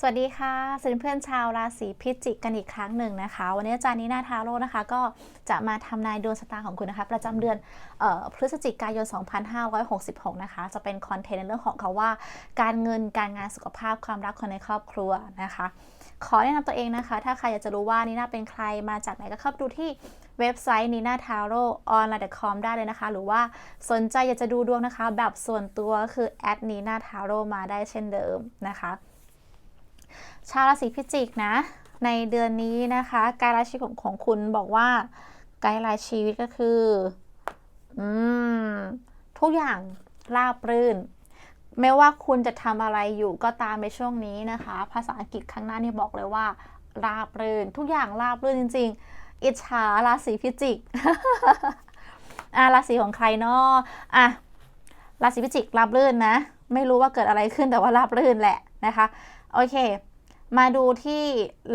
สวัสดีค่ะสวัสดีเพื่อนชาวราศีพิจิกกันอีกครั้งหนึ่งนะคะ วันนี้อาจารย์นีนาทาโร่นะคะ ก็จะมาทำนายดวงชะตาของคุณนะคะ ประจำเดือนออพฤศจิกายน 2566 นะคะ จะเป็นคอนเทนต์ในเรื่องของเขาว่า การเงินการงานสุขภาพความรักคนในครอบครัวนะคะ ขอแนะนำตัวเองนะคะ ถ้าใครอยากจะรู้ว่านีน่าเป็นใครมาจากไหนก็เข้าไปดูที่เว็บไซต์นีน่าทาโร่ออนไลน์ .com ได้เลยนะคะ หรือว่าสนใจอยากจะดูดวงนะคะ แบบส่วนตัวก็คือแอดนีน่าทาโร่มาได้เช่นเดิมนะคะ ชาวราศีพิจิกนะ ในเดือนนี้นะคะไกด์ไลน์ชีวิตของของคุณบอกว่าไกด์ไลน์ชีวิตก็คือ อืม ทุกอย่างราบรื่น ไม่ว่าคุณจะทำอะไรอยู่ก็ตามในช่วงนี้นะคะ ภาษาอังกฤษข้างหน้านี่บอกเลยว่า ราบรื่น ทุกอย่างราบรื่นจริง ๆ อิจฉาราศีพิจิกอะราศีของใครเนาะอะราศีพิจิกราบรื่นนะ ไม่รู้ว่าเกิดอะไรขึ้นแต่ว่าราบรื่นแหละนะคะ โอเค มาดูที่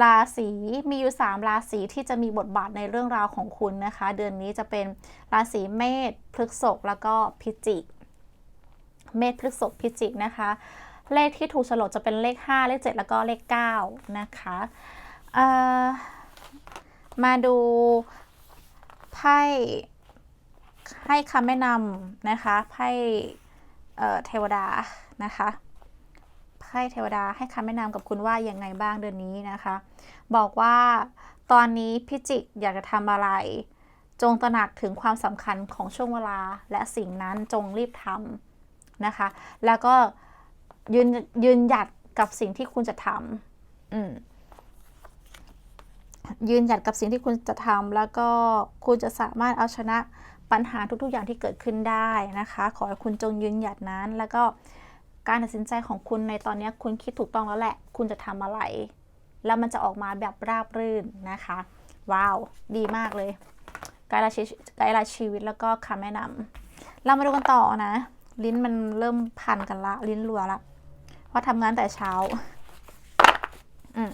ราศีมีอยู่ 3 ราศีที่จะมีบทบาทในเรื่องราวของคุณนะคะ เดือนนี้จะเป็นราศีเมษพฤษภแล้วก็พิจิก เมษพฤษภพิจิกนะคะ เลขที่ถูกฉลกจะเป็นเลข 5 เลข 7 แล้วก็เลข 9 นะคะมาดูไพ่ให้คำแนะนำนะคะไพ่เทวดานะคะ ไพ่เทวดาให้คำแนะนำกับคุณว่าอย่างไงบ้างเดือนนี้นะคะ บอกว่าตอนนี้พิจิกอยากจะทำอะไร จงตระหนักถึงความสำคัญของช่วงเวลา และสิ่งนั้นจงรีบทำนะคะ แล้วก็ยืนยืนหยัดกับสิ่งที่คุณจะทำอืมยืนหยัดกับสิ่งที่คุณจะทำแล้วก็คุณจะสามารถเอาชนะปัญหาทุกๆอย่างที่เกิดขึ้นได้นะคะ ขอให้คุณจงยืนหยัดนั้นแล้วก็ การตัดสินใจของคุณในตอนนี้คุณคิดถูกต้องแล้วแหละ คุณจะทำอะไร แล้วมันจะออกมาแบบราบรื่นนะคะ ว้าว ดีมากเลยไกด์ไลน์ชีไกด์ลน์ชีวิตแล้วก็คำแนะนำเรามาดูกันต่อนะ ลิ้นมันเริ่มพันกันละ ลิ้นรัวละเพราะทำงานแต่เช้า อืม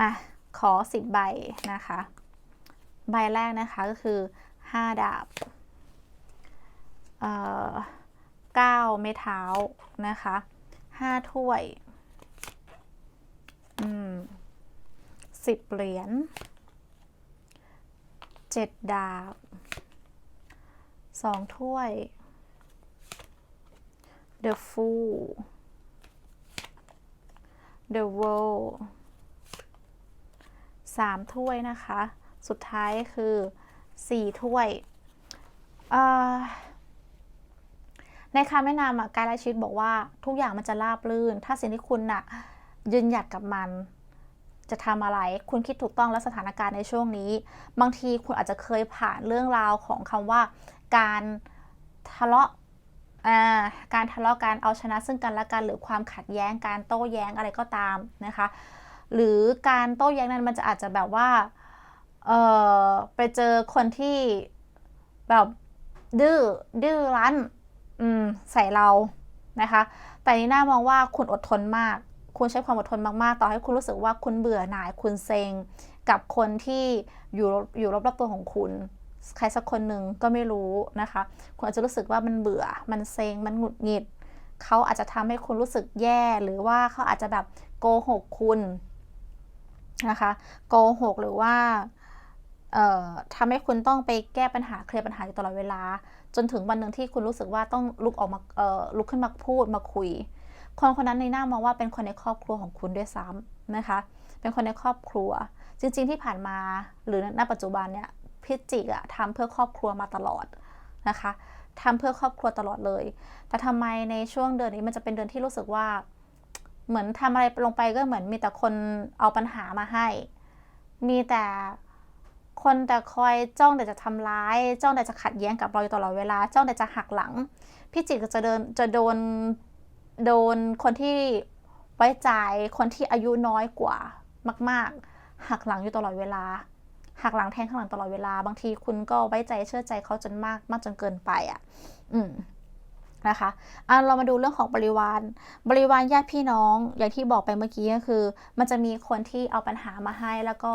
มาขอสิบใบนะคะ ใบแรกนะคะก็คือ 5 ดาบเอ่อ9ไม้เท้านะคะ 5 ถ้วย อืม10 เหรียญ 7 ดาบ 2 ถ้วย The Fool The World สามถ้วยนะคะ สุดท้ายคือสี่ถ้วยในคำแนะนำการไลชีวิตบอกว่าทุกอย่างมันจะราบรื่น ถ้าสิ่งที่คุณน่ะยืนหยัดกับมันจะทำอะไร คุณคิดถูกต้องและสถานการณ์ในช่วงนี้ บางทีคุณอาจจะเคยผ่านเรื่องราวของคำว่า การทะเลาะการทะเลาะการเอาชนะซึ่งกันและกัน หรือความขัดแย้งการโต้แย้งอะไรก็ตามนะคะ หรือการโต้แย้งนั้นมันจะอาจจะแบบว่า เออไปเจอคนที่แบบดื้อดื้อรั้นอืมใส่เรานะคะ แต่นี่น่ามองว่าคุณอดทนมาก คุณใช้ความอดทนมากๆ ต่อให้คุณรู้สึกว่าคุณเบื่อหน่ายคุณเซ็งกับคนที่อยู่อยู่รอบๆตัวของคุณ ใครสักคนหนึ่งก็ไม่รู้นะคะ คุณอาจจะรู้สึกว่ามันเบื่อ มันเซ็ง มันหงุดหงิด เขาอาจจะทำให้คุณรู้สึกแย่ หรือว่าเขาอาจจะแบบโกหกคุณนะคะ โกหกหรือว่า ทำให้คุณต้องไปแก้ปัญหาเคลียร์ปัญหาอยู่ตลอดเวลา จนถึงวันหนึ่งที่คุณรู้สึกว่าต้องลุกออกมาลุกขึ้นมาพูดมาคุย คนคนนั้นในหน้ามองว่าเป็นคนในครอบครัวของคุณด้วยซ้ำนะคะ เป็นคนในครอบครัว จริง ๆ ที่ผ่านมาหรือณปัจจุบันเนี่ยพิจิกอะทำเพื่อครอบครัวมาตลอดนะคะทำเพื่อครอบครัวตลอดเลย แต่ทำไมในช่วงเดือนนี้มันจะเป็นเดือนที่รู้สึกว่า เหมือนทำอะไรลงไปก็เหมือนมีแต่คนเอาปัญหามาให้ มีแต่ คนแต่คอยจ้องแต่จะทำร้าย จ้องแต่จะขัดแย้งกับเราอยู่ตลอดเวลา จ้องแต่จะหักหลัง พี่จิตก็จะเดินจะโดนโดนคนที่ไว้ใจคนที่อายุน้อยกว่ามาก ๆ หักหลังอยู่ตลอดเวลา หักหลังแทงข้างหลังตลอดเวลา บางทีคุณก็ไว้ใจเชื่อใจเขาจนมากมากจนเกินไปอะ อืมนะคะอะเรามาดูเรื่องของบริวาร บริวารญาติพี่น้อง อย่างที่บอกไปเมื่อกี้ก็คือ มันจะมีคนที่เอาปัญหามาให้แล้วก็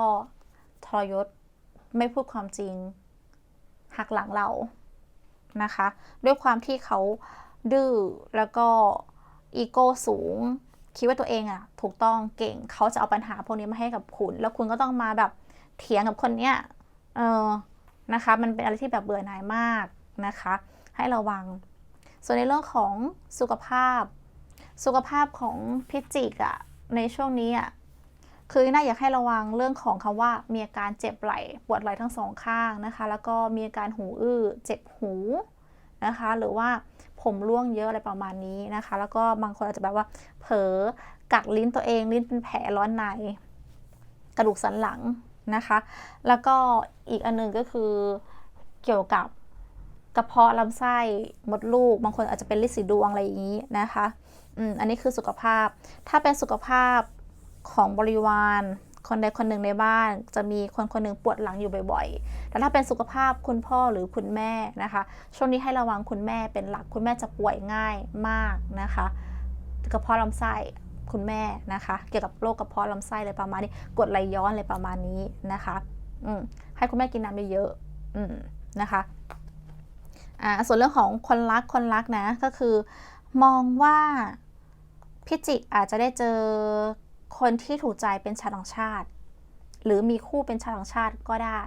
ทรยศ ไม่พูดความจริงหักหลังเรานะคะ ด้วยความที่เขาดื้อแล้วก็อีโก้สูง คิดว่าตัวเองอะถูกต้องเก่งเขาจะเอาปัญหาพวกนี้มาให้กับคุณ แล้วคุณก็ต้องมาแบบเถียงกับคนเนี้ยเออนะคะ มันเป็นอะไรที่แบบเบื่อหน่ายมากนะคะ ให้ระวัง ส่วนในเรื่องของสุขภาพ สุขภาพของพิจิกอะในช่วงนี้อะ คือน่าอยากให้ระวังเรื่องของคำว่ามีอาการเจ็บไหล่ปวดไหล่ทั้งสองข้างนะคะ แล้วก็มีอาการหูอื้อเจ็บหูนะคะ หรือว่าผมร่วงเยอะอะไรประมาณนี้นะคะ แล้วก็บางคนอาจจะแบบว่า เผลอกัดลิ้นตัวเองลิ้นเป็นแผลร้อนในกระดูกสันหลังนะคะ แล้วก็อีกอันหนึงก็คือเกี่ยวกับกระเพาะลำไส้มดลูก บางคนอาจจะเป็นลินสีดวงอะไรอย่างนี้นะคะ อืม อันนี้คือสุขภาพ ถ้าเป็นสุขภาพ ของบริวารคนใดคนหนึ่งในบ้าน จะมีคนคนหนึ่งปวดหลังอยู่บ่อยๆ แต่ถ้าเป็นสุขภาพคุณพ่อหรือคุณแม่นะคะ ช่วงนี้ให้ระวังคุณแม่เป็นหลัก คุณแม่จะป่วยง่ายมากนะคะกระเพาะลำไส้คุณแม่นะคะ เกี่ยวกับโรคกระเพาะลำไส้อะไรประมาณนี้ กดไหลย้อนอะไรประมาณนี้นะคะอืมให้คุณแม่กินน้ำเยอะๆอืมนะคะอ่าส่วนเรื่องของคนรักคนรักนะก็คือ มองว่าพิจิกอาจจะได้เจอ คนที่ถูกใจเป็นชาวต่างชาติ หรือมีคู่เป็นชาวต่างชาติก็ได้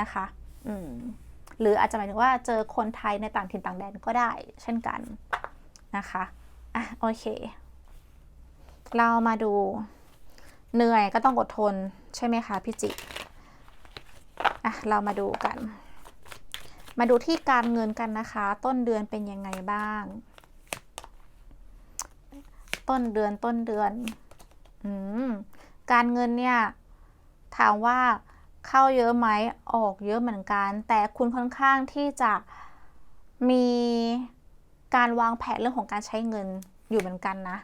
นะคะ อืมหรืออาจจะหมายถึงว่าเจอคนไทยในต่างถิ่นต่างแดนก็ได้ เช่นกันนะคะอะโอเค เรามาดูเหนื่อยก็ต้องอดทนใช่ไหมคะพี่จิอะเรามาดูกัน มาดูที่การเงินกันนะคะ ต้นเดือนเป็นยังไงบ้าง ต้นเดือนต้นเดือนอืม การเงินเนี่ยถามว่าเข้าเยอะไหมออกเยอะเหมือนกัน แต่คุณค่อนข้างที่จะมีการวางแผนเรื่องของการใช้เงินอยู่เหมือนกันนะ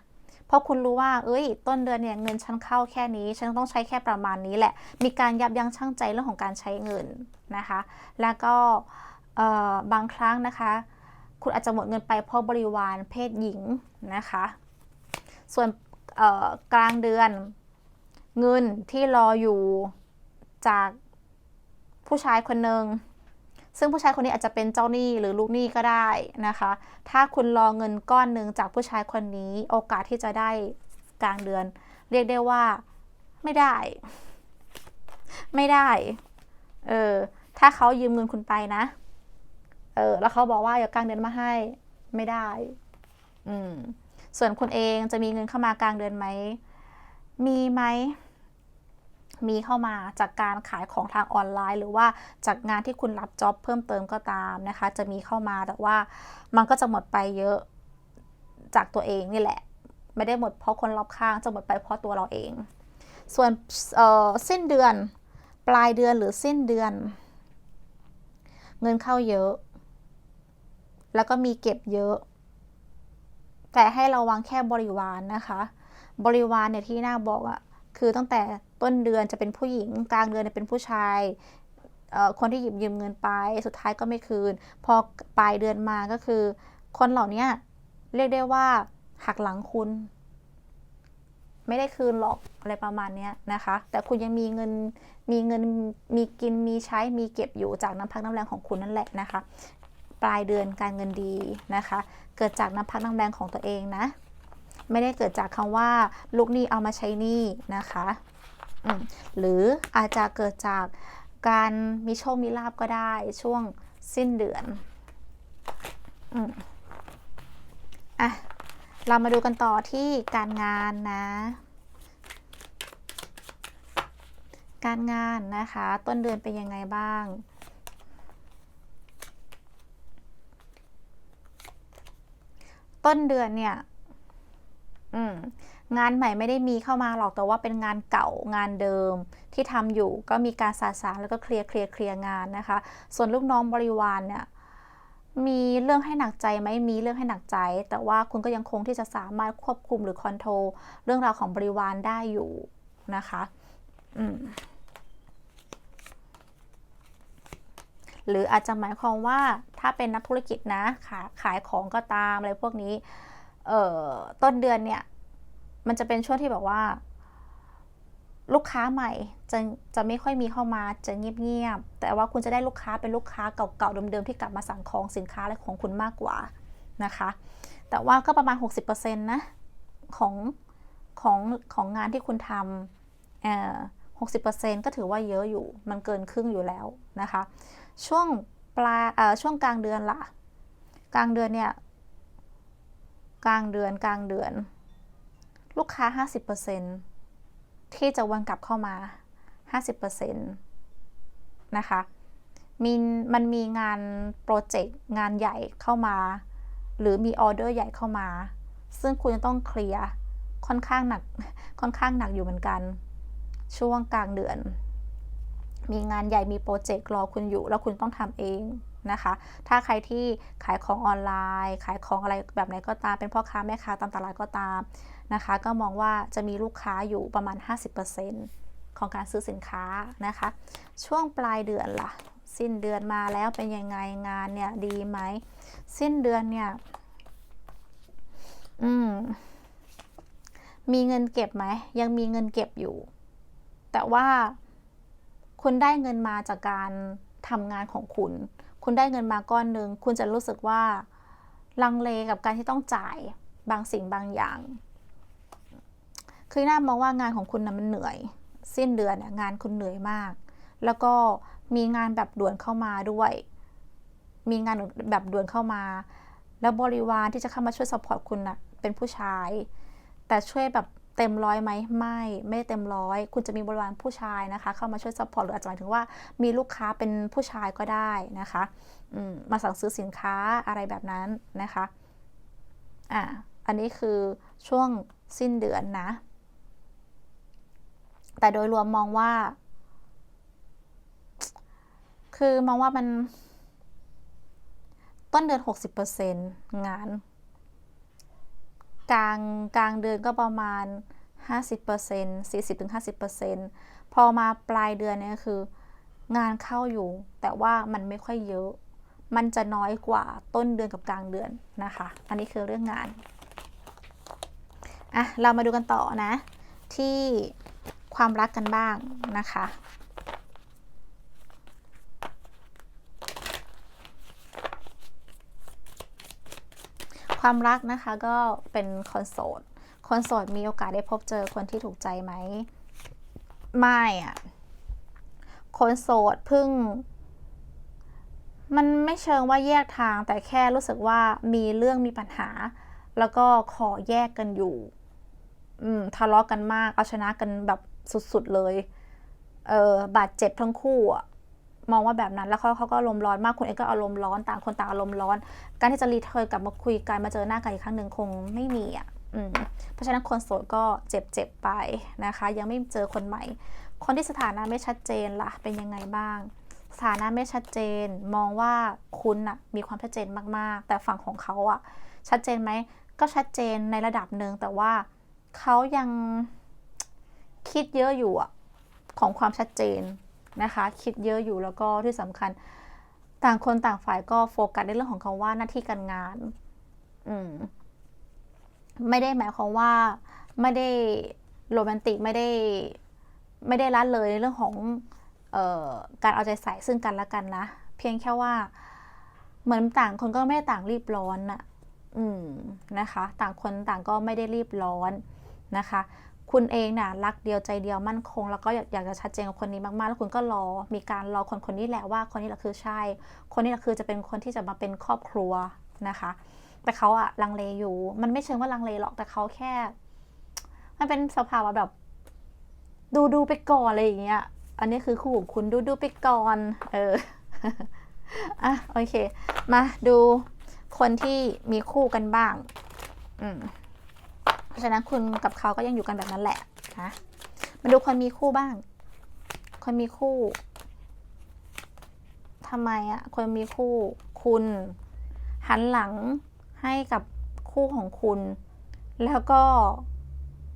เพราะคุณรู้ว่า เอ้ย ต้นเดือนเนี่ยเงินฉันเข้าแค่นี้ ฉันต้องใช้แค่ประมาณนี้แหละ มีการยับยั้งชั่งใจเรื่องของการใช้เงินนะคะ แล้วก็บางครั้งนะคะ คุณอาจจะหมดเงินไปเพราะบริวารเพศหญิงนะคะ ส่วน กลางเดือน เงินที่รออยู่จากผู้ชายคนหนึ่งซึ่งผู้ชายคนนี้อาจจะเป็นเจ้าหนี้หรือลูกหนี้ก็ได้นะคะ ถ้าคุณรอเงินก้อนหนึ่งจากผู้ชายคนนี้โอกาสที่จะได้กลางเดือน เรียกได้ว่าไม่ได้ ไม่ได้ เออ ถ้าเขายืมเงินคุณไปนะ เออ แล้วเขาบอกว่าอย่ากลางเดือนมาให้ ไม่ได้ อืม ส่วนคุณเองจะมีเงินเข้ามากลางเดือนไหม มีไหม มีเข้ามาจากการขายของทางออนไลน์ หรือว่าจากงานที่คุณรับจ็อบเพิ่มเติมก็ตามนะคะ จะมีเข้ามาแต่ว่ามันก็จะหมดไปเยอะจากตัวเองนี่แหละ ไม่ได้หมดเพราะคนรอบข้างจะหมดไปเพราะตัวเราเอง ส่วนสิ้นเดือนปลายเดือนหรือสิ้นเดือน เงินเข้าเยอะ แล้วก็มีเก็บเยอะ แต่ให้ระวังแค่บริวารนนะคะ บริวารเนี่ยที่น่าบอกอะ่ะคือตั้งแต่ต้นเดือนจะเป็นผู้หญิง กลางเดือนเป็นผู้ชายคนที่หยิบยืมเงินไป สุดท้ายก็ไม่คืน พอปลายเดือนมาก็คือ คนเหล่านี้เรียกได้ว่าหักหลังคุณ ไม่ได้คืนหรอกอะไรประมาณนี้นะคะ แต่คุณยังมีเงินมีเงินมีกินมีใช้มีเก็บอยู่จากน้ำพักน้ำแรงของคุณนั่นแหละนะคะ ปลายเดือนการเงินดีนะคะ เกิดจากน้ำพักน้ำแรงของตัวเองนะ ไม่ได้เกิดจากคำว่า ลูกหนี้เอามาใช้หนี้นะคะหรืออาจจะเกิดจากการมีโชคมีลาบก็ได้ช่วงสิ้นเดือนอะเรามาดูกันต่อที่การงานนะ การงานนะคะ ต้นเดือนเป็นยังไงบ้าง ต้นเดือนเนี่ยงานใหม่ไม่ได้มีเข้ามาหรอกแต่ว่าเป็นงานเก่างานเดิมที่ทำอยู่ก็มีการสาสางแล้วก็เคลียร์เคลียร์เคลียร์งานนะคะ ส่วนลูกน้องบริวารเนี่ยมีเรื่องให้หนักใจไหมมีเรื่องให้หนักใจ แต่ว่าคุณก็ยังคงที่จะสามารถควบคุมหรือคอนโทรลเรื่องราวของบริวารได้อยู่นะคะ อืม หรืออาจจะหมายความว่าถ้าเป็นนักธุรกิจนะขาขายของก็ตามอะไรพวกนี้เอ่อต้นเดือนเนี่ย มันจะเป็นช่วงที่แบบว่า ลูกค้าใหม่จะจะไม่ค่อยมีเข้ามาจะเงียบๆแต่ว่าคุณจะได้ลูกค้าเป็นลูกค้าเก่าๆเดิมๆที่กลับมาสั่งของสินค้าอะไรของคุณมากกว่านะคะ แต่ว่าก็ประมาณ 60%นะของของของงานที่คุณทำเอ่อ 60%ก็ถือว่าเยอะอยู่ มันเกินครึ่งอยู่แล้วนะคะ ช่วงปลายช่วงกลางเดือนล่ะกลางเดือนเนี่ย กลางเดือนกลางเดือน ลูกค้า 50%ที่จะวนกลับเข้ามา 50%นะคะมีมันมีงานโปรเจกต์งานใหญ่เข้ามา หรือมีออเดอร์ใหญ่เข้ามา ซึ่งคุณจะต้องเคลียร์ค่อนข้างหนักค่อนข้างหนักอยู่เหมือนกัน ช่วงกลางเดือน มีงานใหญ่มีโปรเจกต์รอคุณอยู่ แล้วคุณต้องทำเองนะคะ ถ้าใครที่ขายของออนไลน์ ขายของอะไรแบบไหนก็ตาม เป็นพ่อค้าแม่ค้าตามตลาดก็ตามนะคะ ก็มองว่าจะมีลูกค้าอยู่ประมาณ 50%ของการซื้อสินค้านะคะ ช่วงปลายเดือนล่ะ สิ้นเดือนมาแล้วเป็นยังไงงานเนี่ยดีไหม สิ้นเดือนเนี่ย อืมมีเงินเก็บไหม ยังมีเงินเก็บอยู่ แต่ว่าคุณได้เงินมาจากการทำงานของคุณ คุณได้เงินมาก้อนหนึ่ง คุณจะรู้สึกว่าลังเลกับการที่ต้องจ่ายบางสิ่งบางอย่าง คือน่ามองว่างานของคุณนะมันเหนื่อย สิ้นเดือนเนี่ยงานคุณเหนื่อยมาก แล้วก็มีงานแบบด่วนเข้ามาด้วย มีงานแบบด่วนเข้ามา แล้วบริวารที่จะเข้ามาช่วยสปอร์ตคุณนะ่ะเป็นผู้ชาย แต่ช่วยแบบ เต็มร้อยไหมไม่ไม่ได้เต็มร้อย คุณจะมีบริวารผู้ชายนะคะ เข้ามาช่วยสปอร์ตหรืออาจจะหมายถึงว่ามีลูกค้าเป็นผู้ชายก็ได้นะคะมาสั่งซื้อสินค้าอะไรแบบนั้นนะคะอะอันนี้คือช่วงสิ้นเดือนนะ แต่โดยรวมมองว่า คือมองว่ามัน ต้นเดือน 60%งาน กลางกลางเดือนก็ประมาณ 50% 40-50%พอมาปลายเดือนเนี่ยคือ งานเข้าอยู่ แต่ว่ามันไม่ค่อยเยอะ มันจะน้อยกว่าต้นเดือนกับกลางเดือนนะคะ อันนี้คือเรื่องงานอะเรามาดูกันต่อนะ ที่ความรักกันบ้างนะคะ ความรักนะคะก็เป็นคนโสด คนโสดมีโอกาสได้พบเจอคนที่ถูกใจไหม ไม่อะคนโสดเพิ่ง มันไม่เชิงว่าแยกทางแต่แค่รู้สึกว่ามีเรื่องมีปัญหา แล้วก็ขอแยกกันอยู่ อืมทะเลาะกันมาก เอาชนะกันแบบสุดๆเลย เออบาดเจ็บทั้งคู่อะ มองว่าแบบนั้นแล้วเขาเขาก็อารมณ์ร้อนมากคุณเองก็อารมณ์ร้อนต่างคนต่างอารมณ์ร้อน การที่จะรีเทิร์นกลับมาคุยกันมาเจอหน้ากันอีกครั้งหนึ่งคงไม่มีอะเพราะฉะนั้นคนโสดก็เจ็บเจ็บไปนะคะ ยังไม่เจอคนใหม่ คนที่สถานะไม่ชัดเจนล่ะเป็นยังไงบ้าง สถานะไม่ชัดเจนมองว่าคุณอะมีความชัดเจนมากๆ แต่ฝั่งของเขาอะชัดเจนไหมก็ชัดเจนในระดับหนึ่งแต่ว่าเขายังคิดเยอะอยู่อะของความชัดเจน นะคะ คิดเยอะอยู่แล้วก็ที่สำคัญ ต่างคนต่างฝ่ายก็โฟกัสในเรื่องของเขาว่าหน้าที่การงาน อืม ไม่ได้หมายความว่าไม่ได้โรแมนติกไม่ได้ไม่ได้ละเลยในเรื่องของออการเอาใจใส่ซึ่งกันและกันนะเพียงแค่ว่า เหมือนต่างคนก็ไม่ได้ต่างรีบร้อนน่ะอืมนะคะ ต่างคนต่างก็ไม่ได้รีบร้อนนะคะ คุณเองเนี่ยรักเดียวใจเดียวมั่นคง แล้วก็อยากจะชัดเจนกับคนนี้มากๆ แล้วคุณก็รอ มีการรอคนคนนี้แหละว่าคนนี้แหละคือใช่ คนนี้แหละคือจะเป็นคนที่จะมาเป็นครอบครัวนะคะ แต่เขาอะลังเลอยู่ มันไม่เชิงว่าลังเลหรอกแต่เขาแค่ มันเป็นสภาวะแบบ ดูดูไปก่อนอะไรอย่างเงี้ย อันนี้คือคู่ของคุณดูดูไปก่อน เอออะโอเค มาดูคนที่มีคู่กันบ้าง อืม เพราะฉะนั้นคุณกับเขาก็ยังอยู่กันแบบนั้นแหละนะมาดูคนมีคู่บ้าง คนมีคู่ทำไมอะคนมีคู่คุณ หันหลังให้กับคู่ของคุณ แล้วก็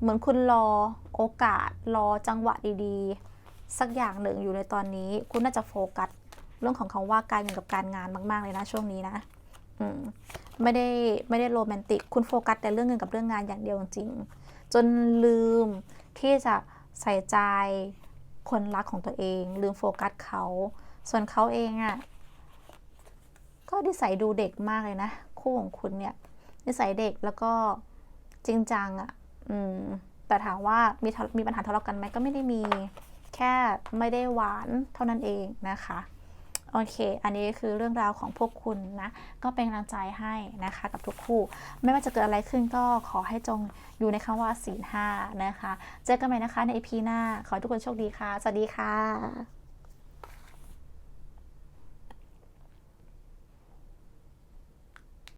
เหมือนคุณรอโอกาสรอจังหวะดีๆ สักอย่างหนึ่งอยู่ในตอนนี้ คุณน่าจะโฟกัส เรื่องของคำว่าการเงินกับการงานมาก ๆ เลยนะช่วงนี้นะ ไม่ได้ไม่ได้โรแมนติก คุณโฟกัสแต่เรื่องเงินกับเรื่องงานอย่างเดียวจริง จนลืมที่จะใส่ใจคนรักของตัวเอง ลืมโฟกัสเขา ส่วนเขาเองอะ่ะ ก็นิสัยดูเด็กมากเลยนะ คู่ของคุณเนี่ยนิสัยเด็กแล้วก็จริงจังอะ่ะ อืม แต่ถามว่ามีมีปัญหาทะเลาะกันไหมก็ไม่ได้มี แค่ไม่ได้หวานเท่านั้นเองนะคะ โอเค อันนี้คือเรื่องราวของพวกคุณนะ ก็เป็นกำลังใจให้นะคะกับทุกคู่ ไม่ว่าจะเกิดอะไรขึ้นก็ขอให้จงอยู่ในคำว่าศีลห้านะคะ เจอกันใหม่นะคะใน EP หน้า ขอทุกคนโชคดีค่ะ สวัสดีค่ะ